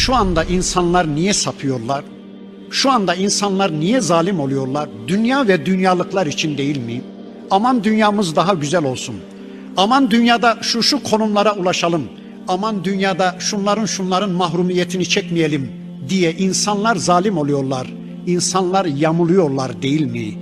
Şu anda insanlar niye sapıyorlar? Şu anda insanlar niye zalim oluyorlar? Dünya ve dünyalıklar için değil mi? Aman dünyamız daha güzel olsun. Aman dünyada şu şu konumlara ulaşalım. Aman dünyada şunların şunların mahrumiyetini çekmeyelim diye insanlar zalim oluyorlar. İnsanlar yamuluyorlar değil mi?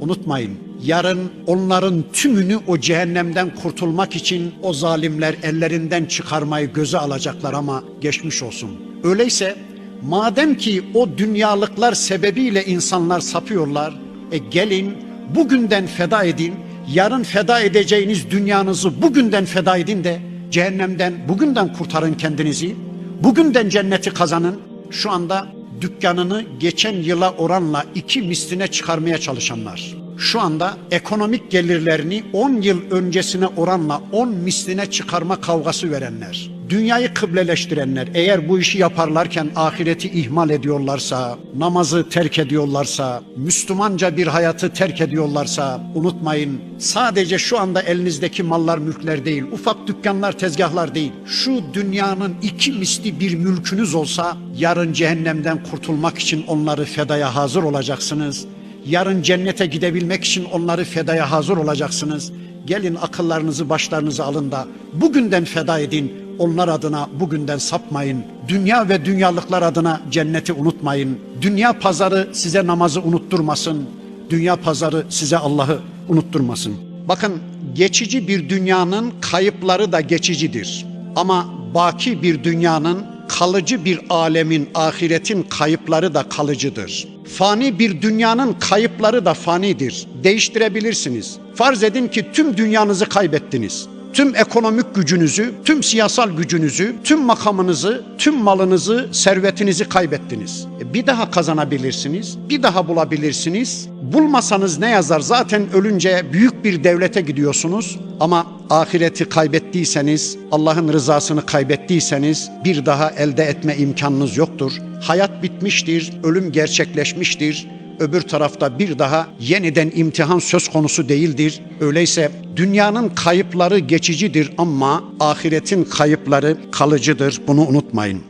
Unutmayın yarın onların tümünü o cehennemden kurtulmak için o zalimler ellerinden çıkarmayı göze alacaklar ama geçmiş olsun. Öyleyse madem ki o dünyalıklar sebebiyle insanlar sapıyorlar, e gelin bugünden feda edin, yarın feda edeceğiniz dünyanızı bugünden feda edin de cehennemden bugünden kurtarın kendinizi, bugünden cenneti kazanın. Şu anda dükkanını geçen yıla oranla iki misline çıkarmaya çalışanlar. Şu anda ekonomik gelirlerini 10 yıl öncesine oranla 10 misline çıkarma kavgası verenler. Dünyayı kıbleleştirenler eğer bu işi yaparlarken ahireti ihmal ediyorlarsa, namazı terk ediyorlarsa, Müslümanca bir hayatı terk ediyorlarsa unutmayın sadece şu anda elinizdeki mallar mülkler değil, ufak dükkanlar tezgahlar değil. Şu dünyanın iki misli bir mülkünüz olsa yarın cehennemden kurtulmak için onları fedaya hazır olacaksınız. Yarın cennete gidebilmek için onları fedaya hazır olacaksınız. Gelin akıllarınızı başlarınızı alın da bugünden feda edin. Onlar adına bugünden sapmayın. Dünya ve dünyalıklar adına cenneti unutmayın. Dünya pazarı size namazı unutturmasın. Dünya pazarı size Allah'ı unutturmasın. Bakın geçici bir dünyanın kayıpları da geçicidir. Ama baki bir dünyanın kalıcı bir alemin, ahiretin kayıpları da kalıcıdır. Fani bir dünyanın kayıpları da fanidir. Değiştirebilirsiniz. Farz edin ki tüm dünyanızı kaybettiniz. Tüm ekonomik gücünüzü, tüm siyasal gücünüzü, tüm makamınızı, tüm malınızı, servetinizi kaybettiniz. E, Bir daha kazanabilirsiniz, bir daha bulabilirsiniz. Bulmasanız ne yazar? Zaten ölünce büyük bir devlete gidiyorsunuz. Ama ahireti kaybettiyseniz, Allah'ın rızasını kaybettiyseniz bir daha elde etme imkanınız yoktur. Hayat bitmiştir, ölüm gerçekleşmiştir öbür tarafta bir daha yeniden imtihan söz konusu değildir. Öyleyse dünyanın kayıpları geçicidir ama ahiretin kayıpları kalıcıdır. Bunu unutmayın.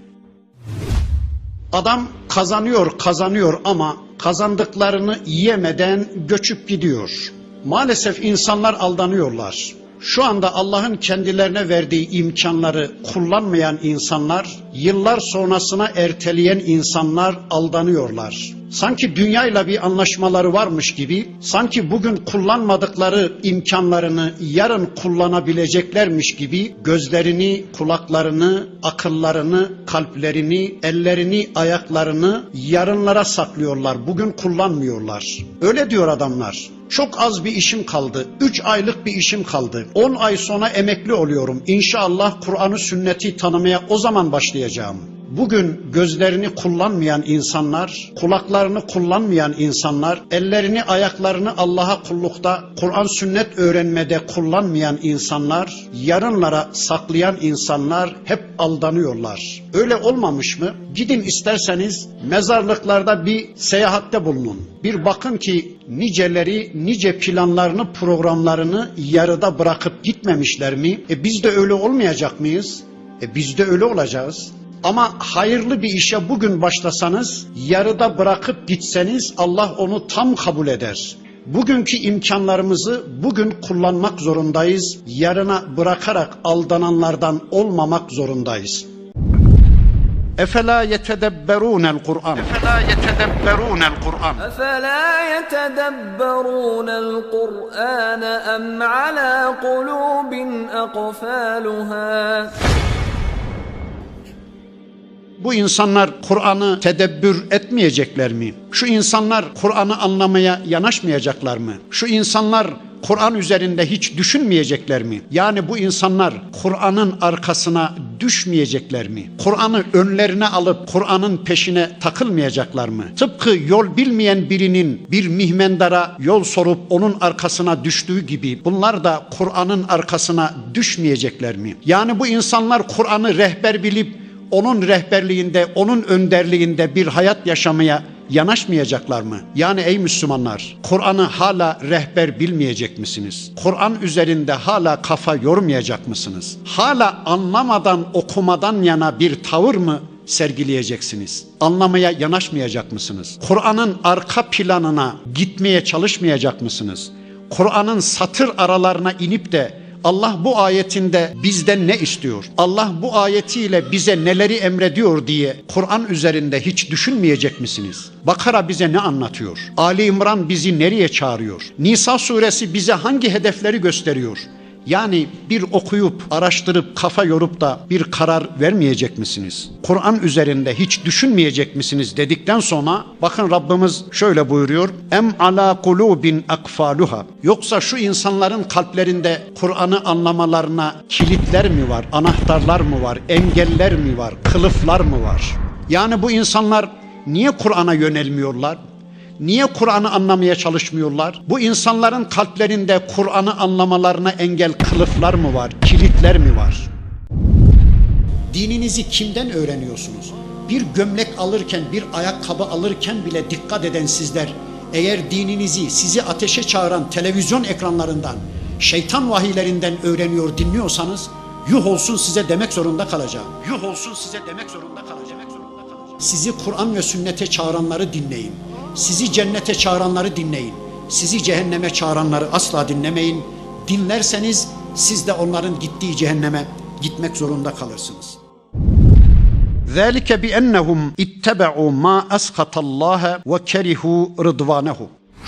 Adam kazanıyor, kazanıyor ama kazandıklarını yiyemeden göçüp gidiyor. Maalesef insanlar aldanıyorlar. Şu anda Allah'ın kendilerine verdiği imkanları kullanmayan insanlar, yıllar sonrasına erteleyen insanlar aldanıyorlar. Sanki dünyayla bir anlaşmaları varmış gibi, sanki bugün kullanmadıkları imkanlarını yarın kullanabileceklermiş gibi gözlerini, kulaklarını, akıllarını, kalplerini, ellerini, ayaklarını yarınlara saklıyorlar. Bugün kullanmıyorlar. Öyle diyor adamlar. Çok az bir işim kaldı. 3 aylık bir işim kaldı. 10 ay sonra emekli oluyorum. İnşallah Kur'an'ı sünneti tanımaya o zaman başlayacağım. Bugün gözlerini kullanmayan insanlar, kulaklarını kullanmayan insanlar, ellerini ayaklarını Allah'a kullukta, Kur'an sünnet öğrenmede kullanmayan insanlar, yarınlara saklayan insanlar hep aldanıyorlar. Öyle olmamış mı? Gidin isterseniz mezarlıklarda bir seyahatte bulunun. Bir bakın ki niceleri nice planlarını, programlarını yarıda bırakıp gitmemişler mi? E biz de öyle olmayacak mıyız? E biz de öyle olacağız. Ama hayırlı bir işe bugün başlasanız, yarıda bırakıp gitseniz Allah onu tam kabul eder. Bugünkü imkanlarımızı bugün kullanmak zorundayız. Yarına bırakarak aldananlardan olmamak zorundayız. Efela yetedebberun el Kur'an. Efela yetedebberun el Kur'an. Efela yetedebberun el Kur'an em ala kulubin akfaluha. Bu insanlar Kur'an'ı tedebbür etmeyecekler mi? Şu insanlar Kur'an'ı anlamaya yanaşmayacaklar mı? Şu insanlar Kur'an üzerinde hiç düşünmeyecekler mi? Yani bu insanlar Kur'an'ın arkasına düşmeyecekler mi? Kur'an'ı önlerine alıp Kur'an'ın peşine takılmayacaklar mı? Tıpkı yol bilmeyen birinin bir mihmendara yol sorup onun arkasına düştüğü gibi bunlar da Kur'an'ın arkasına düşmeyecekler mi? Yani bu insanlar Kur'an'ı rehber bilip onun rehberliğinde, onun önderliğinde bir hayat yaşamaya yanaşmayacaklar mı? Yani ey Müslümanlar, Kur'an'ı hala rehber bilmeyecek misiniz? Kur'an üzerinde hala kafa yormayacak mısınız? Hala anlamadan okumadan yana bir tavır mı sergileyeceksiniz? Anlamaya yanaşmayacak mısınız? Kur'an'ın arka planına gitmeye çalışmayacak mısınız? Kur'an'ın satır aralarına inip de Allah bu ayetinde bizden ne istiyor? Allah bu ayetiyle bize neleri emrediyor diye Kur'an üzerinde hiç düşünmeyecek misiniz? Bakara bize ne anlatıyor? Ali İmran bizi nereye çağırıyor? Nisa suresi bize hangi hedefleri gösteriyor? Yani bir okuyup, araştırıp, kafa yorup da bir karar vermeyecek misiniz? Kur'an üzerinde hiç düşünmeyecek misiniz dedikten sonra bakın Rabbimiz şöyle buyuruyor. Em ala kulubin akfaluha. Yoksa şu insanların kalplerinde Kur'an'ı anlamalarına kilitler mi var, anahtarlar mı var, engeller mi var, kılıflar mı var? Yani bu insanlar niye Kur'an'a yönelmiyorlar? Niye Kur'an'ı anlamaya çalışmıyorlar? Bu insanların kalplerinde Kur'an'ı anlamalarına engel kılıflar mı var, kilitler mi var? Dininizi kimden öğreniyorsunuz? Bir gömlek alırken, bir ayakkabı alırken bile dikkat eden sizler, eğer dininizi sizi ateşe çağıran televizyon ekranlarından, şeytan vahiylerinden öğreniyor, dinliyorsanız, yuh olsun size demek zorunda kalacağım. Yuh olsun size demek zorunda kalacağım. Sizi Kur'an ve sünnete çağıranları dinleyin. Sizi cennete çağıranları dinleyin. Sizi cehenneme çağıranları asla dinlemeyin. Dinlerseniz siz de onların gittiği cehenneme gitmek zorunda kalırsınız. ذلك بأنهم اتبعوا ما أسخط الله وكرهوا رضوانه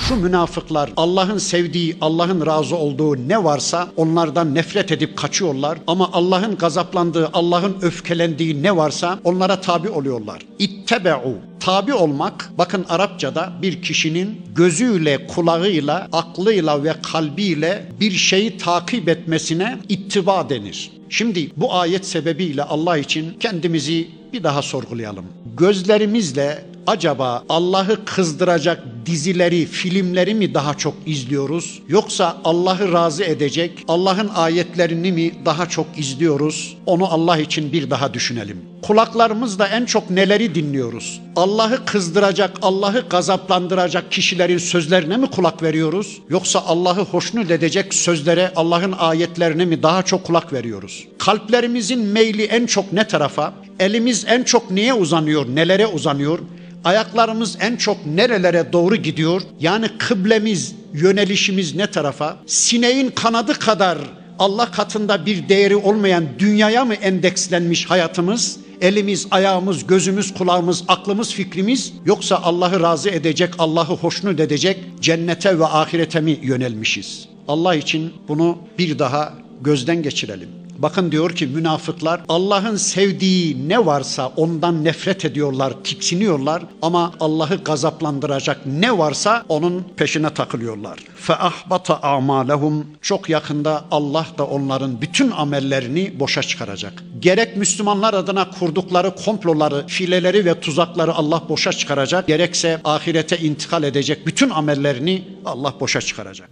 şu münafıklar Allah'ın sevdiği, Allah'ın razı olduğu ne varsa onlardan nefret edip kaçıyorlar. Ama Allah'ın gazaplandığı, Allah'ın öfkelendiği ne varsa onlara tabi oluyorlar. İttebe'u. Tabi olmak, bakın Arapçada bir kişinin gözüyle, kulağıyla, aklıyla ve kalbiyle bir şeyi takip etmesine ittiba denir. Şimdi bu ayet sebebiyle Allah için kendimizi bir daha sorgulayalım. Gözlerimizle acaba Allah'ı kızdıracak dizileri, filmleri mi daha çok izliyoruz? Yoksa Allah'ı razı edecek Allah'ın ayetlerini mi daha çok izliyoruz? Onu Allah için bir daha düşünelim. Kulaklarımızla en çok neleri dinliyoruz? Allah'ı kızdıracak, Allah'ı gazaplandıracak kişilerin sözlerine mi kulak veriyoruz? Yoksa Allah'ı hoşnut edecek sözlere, Allah'ın ayetlerine mi daha çok kulak veriyoruz? Kalplerimizin meyli en çok ne tarafa? Elimiz en çok neye uzanıyor, nelere uzanıyor? Ayaklarımız en çok nerelere doğru gidiyor? Yani kıblemiz, yönelişimiz ne tarafa? Sineğin kanadı kadar Allah katında bir değeri olmayan dünyaya mı endekslenmiş hayatımız? Elimiz, ayağımız, gözümüz, kulağımız, aklımız, fikrimiz yoksa Allah'ı razı edecek, Allah'ı hoşnut edecek cennete ve ahirete mi yönelmişiz? Allah için bunu bir daha gözden geçirelim. Bakın diyor ki münafıklar Allah'ın sevdiği ne varsa ondan nefret ediyorlar, tiksiniyorlar ama Allah'ı gazaplandıracak ne varsa onun peşine takılıyorlar. Fe ahbata amalehum çok yakında Allah da onların bütün amellerini boşa çıkaracak. Gerek Müslümanlar adına kurdukları komploları, fileleri ve tuzakları Allah boşa çıkaracak. Gerekse ahirete intikal edecek bütün amellerini Allah boşa çıkaracak.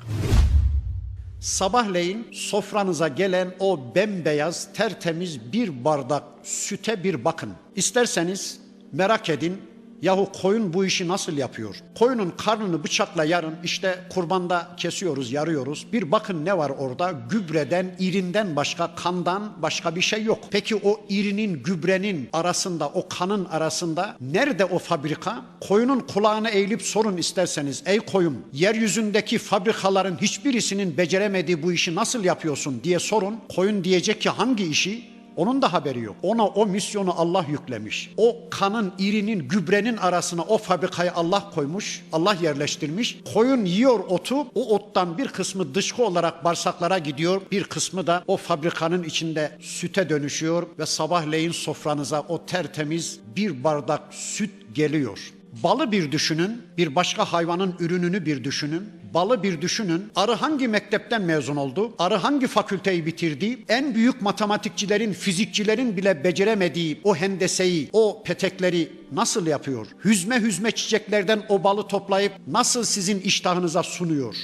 Sabahleyin sofranıza gelen o bembeyaz tertemiz bir bardak süte bir bakın. İsterseniz merak edin yahu koyun bu işi nasıl yapıyor? Koyunun karnını bıçakla yarın işte kurbanda kesiyoruz, yarıyoruz. Bir bakın ne var orada? Gübreden, irinden başka, kandan başka bir şey yok. Peki o irinin, gübrenin arasında, o kanın arasında nerede o fabrika? Koyunun kulağına eğilip sorun isterseniz. Ey koyun, yeryüzündeki fabrikaların hiçbirisinin beceremediği bu işi nasıl yapıyorsun diye sorun. Koyun diyecek ki hangi işi? Onun da haberi yok. Ona o misyonu Allah yüklemiş. O kanın, irinin, gübrenin arasına o fabrikayı Allah koymuş, Allah yerleştirmiş. Koyun yiyor otu, o ottan bir kısmı dışkı olarak bağırsaklara gidiyor, bir kısmı da o fabrikanın içinde süte dönüşüyor ve sabahleyin sofranıza o tertemiz bir bardak süt geliyor. Balı bir düşünün, bir başka hayvanın ürününü bir düşünün. Balı bir düşünün. Arı hangi mektepten mezun oldu? Arı hangi fakülteyi bitirdi? En büyük matematikçilerin, fizikçilerin bile beceremediği o hendeseyi, o petekleri nasıl yapıyor? Hüzme hüzme çiçeklerden o balı toplayıp nasıl sizin iştahınıza sunuyor?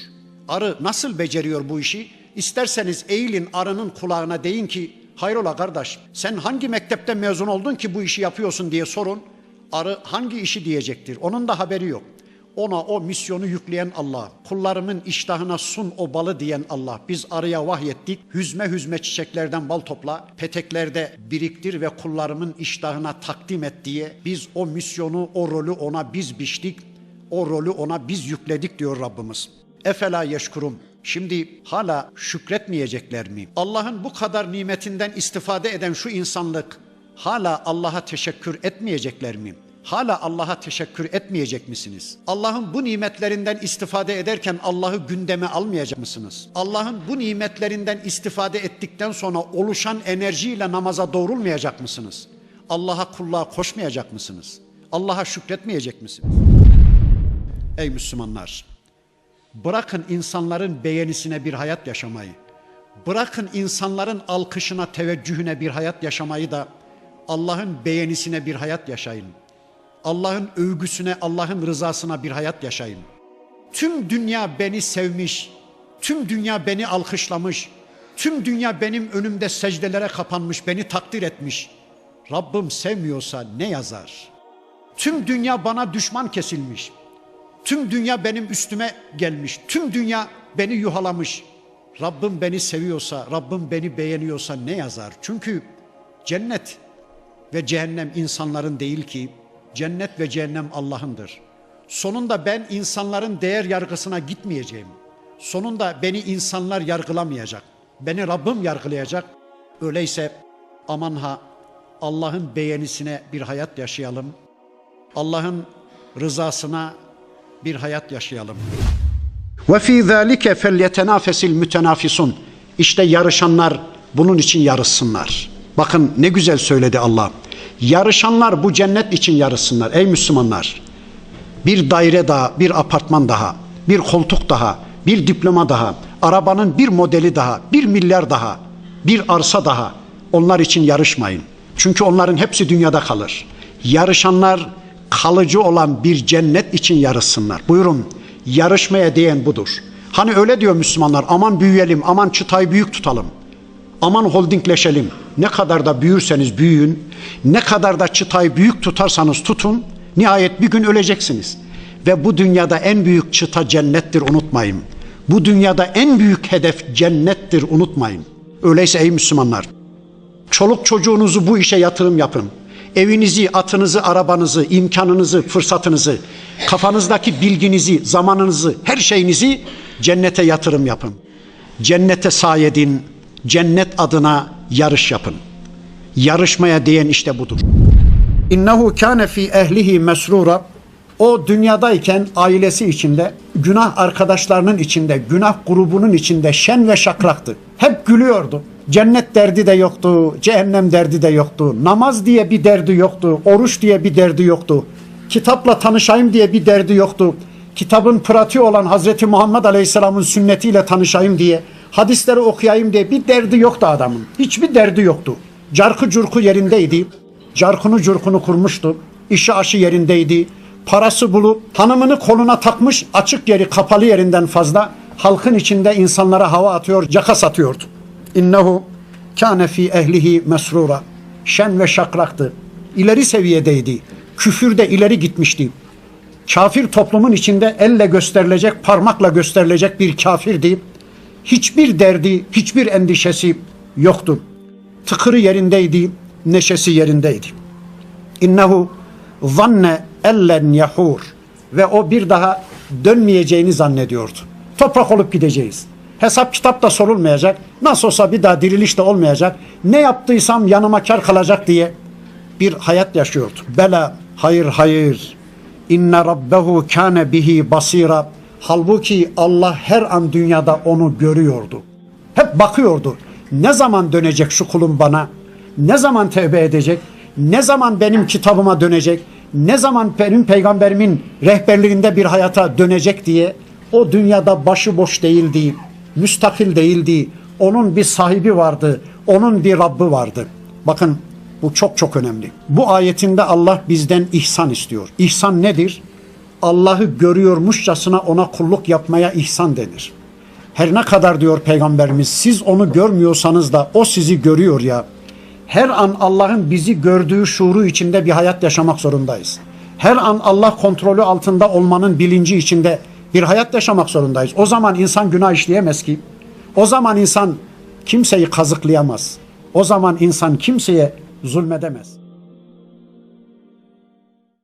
Arı nasıl beceriyor bu işi? İsterseniz eğilin arının kulağına deyin ki hayrola kardeş sen hangi mektepten mezun oldun ki bu işi yapıyorsun diye sorun. Arı hangi işi diyecektir. Onun da haberi yok. Ona o misyonu yükleyen Allah, kullarımın iştahına sun o balı diyen Allah. Biz araya vahyettik, hüzme hüzme çiçeklerden bal topla, peteklerde biriktir ve kullarımın iştahına takdim et diye biz o misyonu, o rolü ona biz biçtik, o rolü ona biz yükledik diyor Rabbimiz. Efela yeşkurum. Şimdi hala şükretmeyecekler mi? Allah'ın bu kadar nimetinden istifade eden şu insanlık hala Allah'a teşekkür etmeyecekler mi? Hala Allah'a teşekkür etmeyecek misiniz? Allah'ın bu nimetlerinden istifade ederken Allah'ı gündeme almayacak mısınız? Allah'ın bu nimetlerinden istifade ettikten sonra oluşan enerjiyle namaza doğrulmayacak mısınız? Allah'a kulluğa koşmayacak mısınız? Allah'a şükretmeyecek misiniz? Ey Müslümanlar! Bırakın insanların beğenisine bir hayat yaşamayı. Bırakın insanların alkışına, teveccühüne bir hayat yaşamayı da Allah'ın beğenisine bir hayat yaşayın. Allah'ın övgüsüne, Allah'ın rızasına bir hayat yaşayın. Tüm dünya beni sevmiş, tüm dünya beni alkışlamış, tüm dünya benim önümde secdelere kapanmış, beni takdir etmiş. Rabbim sevmiyorsa ne yazar? Tüm dünya bana düşman kesilmiş. Tüm dünya benim üstüme gelmiş. Tüm dünya beni yuhalamış. Rabbim beni seviyorsa, Rabbim beni beğeniyorsa ne yazar? Çünkü cennet ve cehennem insanların değil ki, cennet ve cehennem Allah'ındır. Sonunda ben insanların değer yargısına gitmeyeceğim. Sonunda beni insanlar yargılamayacak. Beni Rabbim yargılayacak. Öyleyse aman ha Allah'ın beğenisine bir hayat yaşayalım. Allah'ın rızasına bir hayat yaşayalım. Ve fi zalike felyetenafesil mütenafisun. İşte yarışanlar bunun için yarışsınlar. Bakın ne güzel söyledi Allah. Yarışanlar bu cennet için yarışsınlar ey Müslümanlar. Bir daire daha, bir apartman daha, bir koltuk daha, bir diploma daha, arabanın bir modeli daha, bir milyar daha, bir arsa daha. Onlar için yarışmayın. Çünkü onların hepsi dünyada kalır. Yarışanlar kalıcı olan bir cennet için yarışsınlar. Buyurun yarışmaya diyen budur. Hani öyle diyor Müslümanlar aman büyüyelim, aman çıtayı büyük tutalım. Aman holdingleşelim. Ne kadar da büyürseniz büyüyün, ne kadar da çıtayı büyük tutarsanız tutun, nihayet bir gün öleceksiniz. Ve bu dünyada en büyük çıta cennettir unutmayın. Bu dünyada en büyük hedef cennettir unutmayın. Öyleyse ey Müslümanlar, çoluk çocuğunuzu bu işe yatırım yapın. Evinizi, atınızı, arabanızı, imkanınızı, fırsatınızı, kafanızdaki bilginizi, zamanınızı, her şeyinizi cennete yatırım yapın. Cennete sayedin, cennet adına yarış yapın. Yarışmaya diyen işte budur. İnnehu kâne fi ehlihi mesrura. O dünyadayken ailesi içinde, günah arkadaşlarının içinde, günah grubunun içinde şen ve şakraktı. Hep gülüyordu. Cennet derdi de yoktu, cehennem derdi de yoktu. Namaz diye bir derdi yoktu, oruç diye bir derdi yoktu. Kitapla tanışayım diye bir derdi yoktu. Kitabın pratiği olan Hazreti Muhammed Aleyhisselam'ın sünnetiyle tanışayım diye, hadisleri okuyayım diye bir derdi yoktu adamın. Hiçbir derdi yoktu. Carkı curku yerindeydi. Carkını curkunu kurmuştu. İşi aşı yerindeydi. Parası bulup hanımını koluna takmış açık yeri kapalı yerinden fazla halkın içinde insanlara hava atıyor, caka satıyordu. İnnehu kâne fi ehlihi mesrura. Şen ve şakraktı. İleri seviyedeydi. Küfürde ileri gitmişti. Kafir toplumun içinde elle gösterilecek, parmakla gösterilecek bir kafirdi. Hiçbir derdi, hiçbir endişesi yoktu. Tıkırı yerindeydi, neşesi yerindeydi. İnnehu zanne ellen yahur ve o bir daha dönmeyeceğini zannediyordu. Toprak olup gideceğiz. Hesap kitap da sorulmayacak. Nasıl olsa bir daha diriliş de olmayacak. Ne yaptıysam yanıma kar kalacak diye bir hayat yaşıyordu. Bela, hayır hayır. İnne rabbehu kâne bihi basira. Halbuki Allah her an dünyada onu görüyordu. Hep bakıyordu. Ne zaman dönecek şu kulum bana? Ne zaman tevbe edecek? Ne zaman benim kitabıma dönecek? Ne zaman benim peygamberimin rehberliğinde bir hayata dönecek diye o dünyada başıboş değildi, müstakil değildi. Onun bir sahibi vardı, onun bir Rabbi vardı. Bakın bu çok çok önemli. Bu ayetinde Allah bizden ihsan istiyor. İhsan nedir? Allah'ı görüyormuşçasına ona kulluk yapmaya ihsan denir. Her ne kadar diyor peygamberimiz siz onu görmüyorsanız da o sizi görüyor ya. Her an Allah'ın bizi gördüğü şuuru içinde bir hayat yaşamak zorundayız. her an Allah kontrolü altında olmanın bilinci içinde bir hayat yaşamak zorundayız. O zaman insan günah işleyemez ki. O zaman insan kimseyi kazıklayamaz. O zaman insan kimseye zulmedemez.